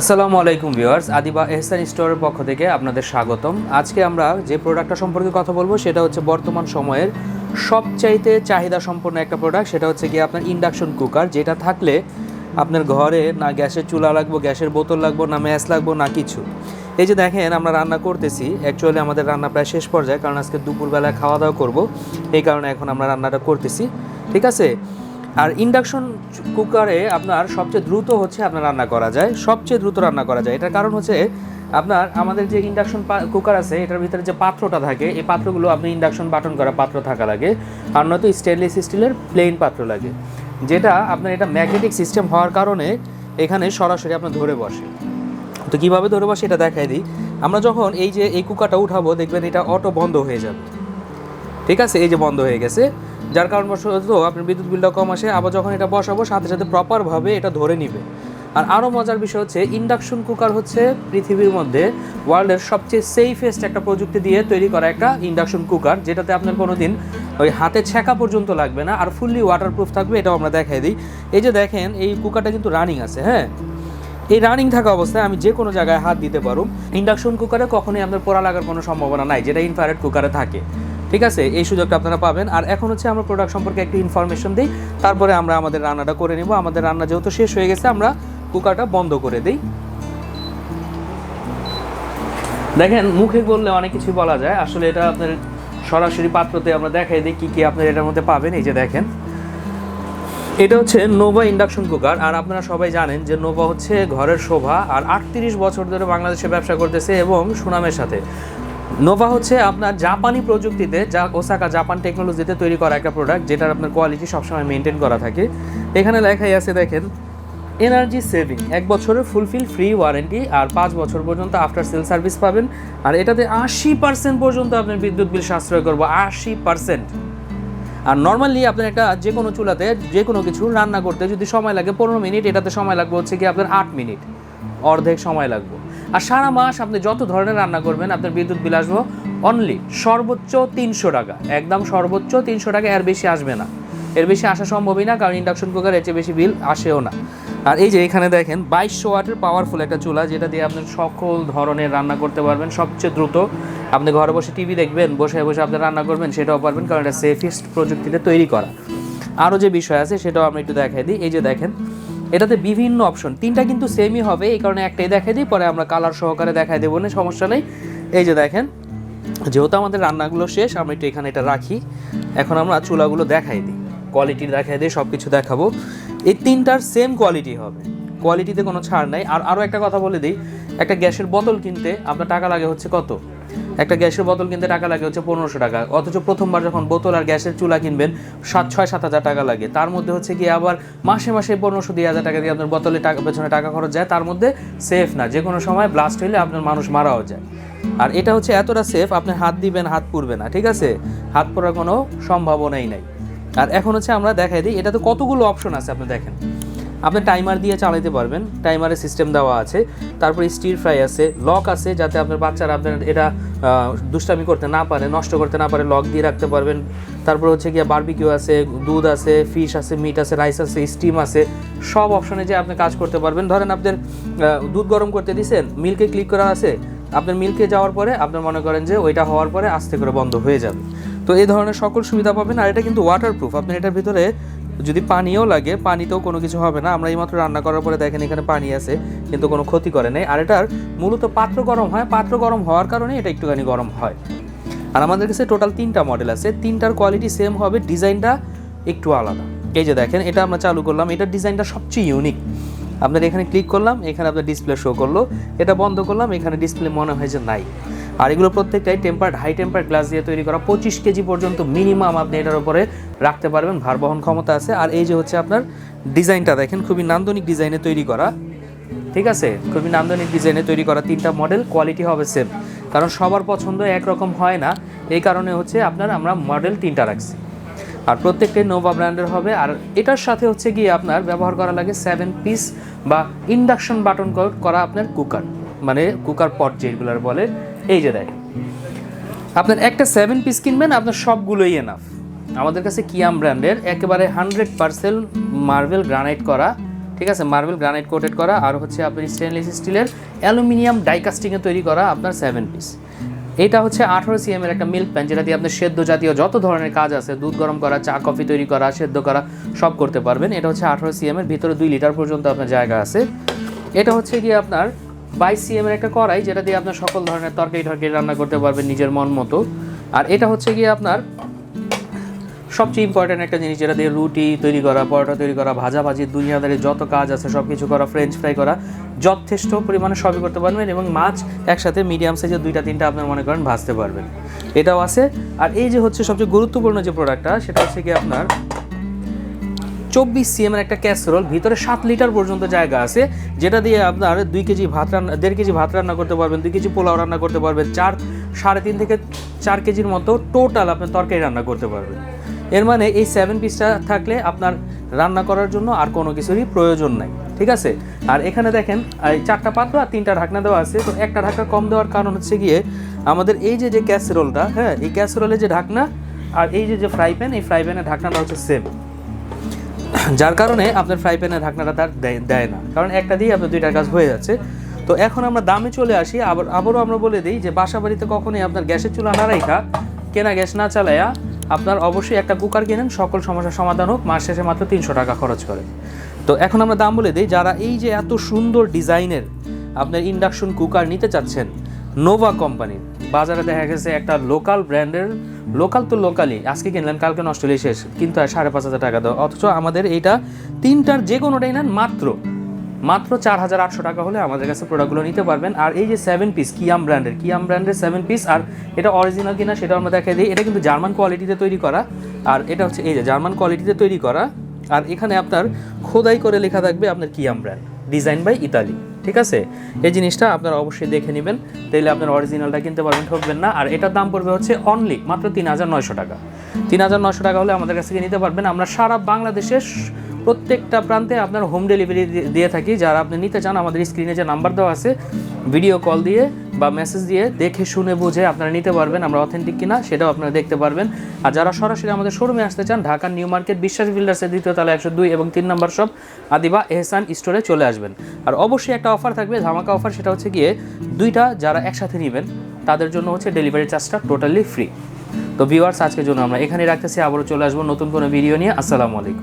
আসসালামু আলাইকুম ভিউয়ার্স, আদিবা এহসান স্টোরের পক্ষ থেকে আপনাদের স্বাগতম। আজকে আমরা যে প্রোডাক্টটা সম্পর্কে কথা বলব সেটা হচ্ছে বর্তমান সময়ের সবচাইতে চাহিদা সম্পন্ন একটা প্রোডাক্ট, সেটা হচ্ছে কি আপনার ইন্ডাকশন কুকার, যেটা থাকলে আপনার ঘরে না গ্যাসের চুলা লাগবো, গ্যাসের বোতল লাগবো, না ম্যাচ লাগবো, না কিছু। এই যে দেখেন, আমরা রান্না করতেছি অ্যাকচুয়ালি আমাদের রান্না প্রায় শেষ পর্যায়ে, কারণ আজকে দুপুরবেলায় খাওয়া দাওয়া করব, এই কারণে এখন আমরা রান্নাটা করতেছি, ঠিক আছে? আর ইন্ডাকশন কুকারে আপনার সবচেয়ে দ্রুত হচ্ছে আপনার রান্না করা যায়, সবচেয়ে দ্রুত রান্না করা যায়। এটার কারণ হচ্ছে আপনার আমাদের যে ইন্ডাকশন কুকার আছে, এটার ভিতরে যে পাত্রটা থাকে, এই পাত্রগুলো আপনি ইন্ডাকশন বাটন করা পাত্র থাকা লাগে, আর নয়তো স্টেনলেস স্টিলের প্লেন পাত্র লাগে, যেটা আপনার এটা ম্যাগনেটিক সিস্টেম হওয়ার কারণে এখানে সরাসরি আপনার ধরে বসে। তো কীভাবে ধরে বসে এটা দেখাই দিই। আমরা যখন এই যে এই কুকারটা উঠাবো, দেখবেন এটা অটো বন্ধ হয়ে যাবে। ঠিক আছে? এই যে বন্ধ হয়ে গেছে। যার কারণবশত আপনার বিদ্যুৎ বিলটা কম আসে, আবার যখন এটা বসাবো, সাথে সাথে প্রপারভাবে এটা ধরে নিবে। আর আরও মজার বিষয় হচ্ছে ইন্ডাকশন কুকার হচ্ছে পৃথিবীর মধ্যে ওয়ার্ল্ডের সবচেয়ে সেফেস্ট একটা প্রযুক্তি দিয়ে তৈরি করা একটা ইন্ডাকশন কুকার যেটাতে আপনার কোনো দিন ওই হাতে ছেঁকা পর্যন্ত লাগবে না, আর ফুললি ওয়াটারপ্রুফ থাকবে, এটাও আমরা দেখাই দিই। এই যে দেখেন, এই কুকারটা কিন্তু রানিং আছে হ্যাঁ? এই রানিং থাকা অবস্থায় আমি যে কোনো জায়গায় হাত দিতে পারুম ইন্ডাকশন কুকারে কখনোই আপনার পোড়া লাগার কোনো সম্ভাবনা নাই, যেটা ইনফ্রারেড কুকারে থাকে। ঠিক আছে? এই সুযোগটা আপনারা পাবেন। আর এখন হচ্ছে আমরা প্রোডাক্ট সম্পর্কে একটু ইনফরমেশন দিই। তারপরে আমরা আমাদের রান্নাটা করে নিব। আমাদের রান্না যেহেতু শেষ হয়ে গেছে, আমরা কুকারটা বন্ধ করে দিই। দেখেন, মুখে বললে অনেক কিছু বলা যায়। আসলে এটা আপনার সরাসরি পাত্রতে আমরা দেখাই দিই কী কী আপনার এটার মধ্যে পাবেন। এই যে দেখেন। এটা হচ্ছে নোভা ইন্ডাকশন কুকার। আর আপনারা সবাই জানেন যে নোভা হচ্ছে ঘরের শোভা। আর আটত্রিশ বছর ধরে বাংলাদেশে ব্যবসা করতেছে এবং সুনামের সাথে। নোভা হচ্ছে আপনার জাপানি প্রযুক্তিতে, যা ওসাকা জাপান টেকনোলজিতে তৈরি করা একটা প্রোডাক্ট যেটার আপনার কোয়ালিটি সবসময় মেনটেন করা থাকে। এখানে লেখাই আছে, দেখেন এনার্জি সেভিং এক বছরের ফুলফিল ফ্রি ওয়ারেন্টি আর পাঁচ বছর পর্যন্ত আফটার সেল সার্ভিস পাবেন। আর এটাতে আশি পার্সেন্ট পর্যন্ত আপনার বিদ্যুৎ বিল সাশ্রয় করব, আশি পার্সেন্ট আর নর্মালি আপনার একটা যে কোনো চুলাতে যে কোনো কিছু রান্না করতে যদি সময় লাগে, পনেরো মিনিট, এটাতে সময় লাগবে হচ্ছে কি আপনার আট মিনিট। অর্ধেক সময় লাগবে। আর সারা মাস আপনি যত ধরনের রান্না করবেন, আপনার বিদ্যুৎ বিল আসব অনলি সর্বোচ্চ তিনশো টাকা। একদম সর্বোচ্চ তিনশো টাকা এর বেশি আসবে না। এর বেশি আসা সম্ভবই না, কারণ ইন্ডাকশন কুকার এর চেয়ে বেশি বিল আসেও না। আর এই যে এখানে দেখেন, বাইশশো ওয়াটের পাওয়ারফুল একটা চুলা, যেটা দিয়ে আপনি সকল ধরনের রান্না করতে পারবেন। সবচেয়ে দ্রুত আপনি ঘরে বসে টিভি দেখবেন, বসে বসে আপনি রান্না করবেন, সেটাও পারবেন, কারণ এটা সেফেস্ট প্রযুক্তিতে তৈরি করা। আরও যে বিষয় আছে, সেটাও আমি একটু দেখাই দিই। এই যে দেখেন এটাতে বিভিন্ন অপশন তিনটা কিন্তু সেমই হবে, এই কারণে একটাই দেখাই দিই, পরে আমরা কালার সহকারে দেখাই দেবো না সমস্যা নেই। এই যে দেখেন, যেহেতু আমাদের রান্নাগুলো শেষ আমরা একটু এখানে এটা রাখি। এখন আমরা চুলাগুলো দেখাই দিই কোয়ালিটি দেখাই দিই সব কিছু দেখাবো। এই তিনটার সেম কোয়ালিটি হবে কোয়ালিটিতে কোনো ছাড় নাই। আর আরও একটা কথা বলে দিই, একটা গ্যাসের বোতল কিনতে আপনার টাকা লাগে হচ্ছে কত? একটা গ্যাসের বোতল কিনতে টাকা লাগে হচ্ছে পনেরোশো টাকা। অথচ প্রথমবার যখন বোতল আর গ্যাসের চুলা কিনবেন, সাত, ছয়, সাত হাজার টাকা লাগে। তার মধ্যে হচ্ছে কি আবার মাসে মাসে পনেরোশো, দুই হাজার টাকা দিয়ে আপনার বোতলে টাকা, পেছনে টাকা খরচ যায়, তার মধ্যে সেফ না। যে কোনো সময় ব্লাস্ট হইলে আপনার মানুষ মারাও যায়। আর এটা হচ্ছে এতটা সেফ আপনি হাত দিবেন, হাত পুড়বে না, ঠিক আছে? হাত পড়ার কোনো সম্ভাবনাই নাই। আর এখন হচ্ছে আমরা দেখাই দিই, এটাতে কতগুলো অপশন আছে আপনি দেখেন। আপনি টাইমার দিয়ে চালাতে পারবেন। টাইমারের সিস্টেম দেওয়া আছে। তারপরে স্টির ফ্রাই আছে লক আছে, যাতে আপনার বাচ্চারা আপনার এটা দুষ্টামি করতে না পারে, নষ্ট করতে না পারে লক দিয়ে রাখতে পারবেন। তারপর হচ্ছে গিয়ে বারবিকিউ আছে, দুধ আছে ফিশ আছে মিট আছে রাইস আছে স্টিম আছে, সব অপশনে যে আপনি কাজ করতে পারবেন। ধরেন আপনার দুধ গরম করতে দিছেন মিল্কে ক্লিক করা আছে। আপনার মিল্কে যাওয়ার পরে আপনার মনে করেন যে ওইটা হওয়ার পরে আস্তে করে বন্ধ হয়ে যাবে। তো এই ধরনের সকল সুবিধা পাবেন। আর এটা কিন্তু ওয়াটারপ্রুফ আপনার এটার ভিতরে যদি পানিও লাগে, পানিতেও কোনো কিছু হবে না। আমরা এইমাত্র রান্না করার পরে দেখেন এখানে পানি আছে, কিন্তু কোনো ক্ষতি করে নাই। আর এটার মূলত পাত্র গরম হয়। পাত্র গরম হওয়ার কারণে এটা একটুখানি গরম হয়। আর আমাদের কাছে টোটাল তিনটা মডেল আছে। তিনটার কোয়ালিটি সেম হবে ডিজাইনটা একটু আলাদা। এই যে দেখেন, এটা আমরা চালু করলাম। এটার ডিজাইনটা সবচেয়ে ইউনিক আপনার এখানে ক্লিক করলাম, এখানে আপনার ডিসপ্লে শো করল। এটা বন্ধ করলাম, এখানে ডিসপ্লে মনে হয় যে নাই। আর এগুলো প্রত্যেকটাই টেম্পার্ড হাই টেম্পার্ড গ্লাস দিয়ে তৈরি করা। পঁচিশ কেজি পর্যন্ত মিনিমাম আপনি এটার উপরে রাখতে পারবেন, ভার বহন ক্ষমতা আছে। আর এই যে হচ্ছে আপনার ডিজাইনটা দেখেন, খুবই নান্দনিক ডিজাইনে তৈরি করা। ঠিক আছে? খুবই নান্দনিক ডিজাইনে তৈরি করা তিনটা মডেল কোয়ালিটি হবে সেম কারণ সবার পছন্দ একরকম হয় না। এই কারণে হচ্ছে আপনার আমরা মডেল তিনটা রাখছি। আর প্রত্যেকটাই নোভা ব্র্যান্ডের হবে। আর এটার সাথে হচ্ছে গিয়ে আপনার ব্যবহার করা লাগে সেভেন পিস বা ইন্ডাকশন বাটন করা আপনার কুকার মানে কুকার পট যেগুলোর বলে। এই যে দেখেন। আপনার একটা সেভেন পিস কিনবেন, আপনার সবগুলোই এনাফ আমাদের কাছে কিয়াম ব্র্যান্ডের একেবারে হান্ড্রেড পার্সেন্ট মার্বেল গ্রানাইট করা, ঠিক আছে? মার্বেল গ্রানাইট কোটেড করা, আর হচ্ছে আপনার স্টেনলেস স্টিলের অ্যালুমিনিয়াম ডাইকাস্টিংয়ে তৈরি করা আপনার সেভেন পিস এটা হচ্ছে আঠারো সিএমের একটা মিল্ক প্যান যেটা দিয়ে আপনার সেদ্ধ জাতীয় যত ধরনের কাজ আছে, দুধ গরম করা, চা, কফি তৈরি করা, সেদ্ধ করা, সব করতে পারবেন। এটা হচ্ছে আঠারো সিএম এর ভিতরে দুই লিটার পর্যন্ত আপনার জায়গা আছে। এটা হচ্ছে গিয়ে আপনার বাইশ সিএম এর একটা কড়াই, যেটা দিয়ে আপনার সকল ধরনের তরকারি টরকারি রান্না করতে পারবেন নিজের মন মতো। আর এটা হচ্ছে গিয়ে আপনার সবচেয়ে ইম্পর্ট্যান্ট একটা জিনিস, যেটা দিয়ে রুটি তৈরি করা, পরোটা তৈরি করা ভাজা ভাজি দুনিয়াদারি যত কাজ আছে সব কিছু করা ফ্রেঞ্চ ফ্রাই করা, যথেষ্ট পরিমাণে সবই করতে পারবেন এবং মাছ একসাথে মিডিয়াম সাইজের দুইটা, তিনটা আপনার মনে করেন ভাজতে পারবেন। এটাও আছে। আর এই যে হচ্ছে সবচেয়ে গুরুত্বপূর্ণ যে প্রোডাক্টটা সেটা হচ্ছে কি আপনার চব্বিশ সিএম এর একটা ক্যাসেরোল ভিতরে সাত লিটার পর্যন্ত জায়গা আছে, যেটা দিয়ে আপনার দুই কেজি ভাত রান্না, দেড় কেজি ভাত রান্না করতে পারবেন, দুই কেজি পোলাও রান্না করতে পারবেন, চার, সাড়ে তিন থেকে চার কেজির মতো টোটাল আপনি তরকারি রান্না করতে পারবেন। এর মানে এই সেভেন পিসটা থাকলে আপনার রান্না করার জন্য আর কোনো কিছুরই প্রয়োজন নাই, ঠিক আছে? আর এখানে দেখেন, এই চারটা পাত্র আর তিনটা ঢাকনা দেওয়া আছে, তো একটা ঢাকনা কম দেওয়ার কারণ হচ্ছে গিয়ে আমাদের এই যে যে ক্যাসেরোলটা হ্যাঁ এই ক্যাসেরোলের যে ঢাকনা আর এই যে যে ফ্রাই প্যান এই ফ্রাই প্যানের ঢাকনাটা হচ্ছে সেম যার কারণে আপনার ফ্রাই প্যানের ঢাকনাটা তার দেয়- না। কারণ একটা দিয়ে আপনার দুইটার কাজ হয়ে যাচ্ছে। তো এখন আমরা দামে চলে আসি। আবার আবারও আমরা বলে দিই যে বাসা বাড়িতে কখনোই আপনার গ্যাসের চুলা না রাখা কেনা গ্যাস না চালায়া আপনার অবশ্যই একটা কুকার কিনেন। সকল সমস্যার সমাধান হোক, মাস শেষে মাত্র তিনশো টাকা খরচ করে। তো এখন আমরা দাম বলে দিই, যারা এই যে এত সুন্দর ডিজাইনের আপনার ইন্ডাকশন কুকার নিতে চাচ্ছেন নোভা কোম্পানির বাজারে দেখা গেছে একটা লোকাল ব্র্যান্ডের, লোকাল তো লোকালই, আজকে কিনলেন কালকে নষ্ট হলে শেষ, কিন্তু আর সাড়ে পাঁচ হাজার টাকা দাও, অথচ আমাদের এইটা তিনটার যে কোনোটাই নেন মাত্র মাত্র চার হাজার আটশো টাকা হলে আমাদের কাছে প্রোডাক্টগুলো নিতে পারবেন। আর এই যে সেভেন পিস কিয়াম ব্র্যান্ডের কিয়াম ব্র্যান্ডের সেভেন পিস আর এটা অরিজিনাল কিনা সেটা আমরা দেখাই দিই। এটা কিন্তু জার্মান কোয়ালিটিতে তৈরি করা, আর এটা হচ্ছে এই যে জার্মান কোয়ালিটিতে তৈরি করা, আর এখানে আপনার খোদাই করে লেখা থাকবে আপনার কিয়াম ব্র্যান্ড ডিজাইন বাই ইতালি ঠিক আছে? এই জিনিসটা আপনারা অবশ্যই দেখে নেবেন। তাইলে আপনার অরিজিনালটা কিনতে পারবেন, ঠকবেন না। আর এটার দাম পড়বে হচ্ছে অনলি মাত্র তিন হাজার নয়শো টাকা। তিন হাজার নয়শো টাকা হলে আমাদের কাছ থেকে নিতে পারবেন। আমরা সারা বাংলাদেশের প্রত্যেকটা প্রান্তে আপনার হোম ডেলিভারি দিয়ে থাকি। যারা আপনি নিতে চান, আমাদের স্ক্রিনে যে নাম্বার দেওয়া আছে ভিডিও কল দিয়ে বা মেসেজ দিয়ে দেখে, শুনে, বুঝে আপনারা নিতে পারবেন, আমরা অথেন্টিক কিনা সেটাও আপনারা দেখতে পারবেন। আর যারা সরাসরি আমাদের শোরুমে আসতে চান, ঢাকার নিউ মার্কেট বিশ্বাস বিল্ডার্সের দ্বিতীয় তলা একশো দুই এবং তিন নম্বর সব আদিবা এহসান স্টোরে চলে আসবেন। আর অবশ্যই একটা অফার থাকবে, ধামাকা অফার সেটা হচ্ছে গিয়ে দুইটা যারা একসাথে নেবেন, তাদের জন্য হচ্ছে ডেলিভারি চার্জটা টোটালি ফ্রি তো ভিউয়ার্স আজকের জন্য আমরা এখানে রাখতেছি, আবারও চলে আসব নতুন কোনো ভিডিও নিয়ে। আসসালামু আলাইকুম।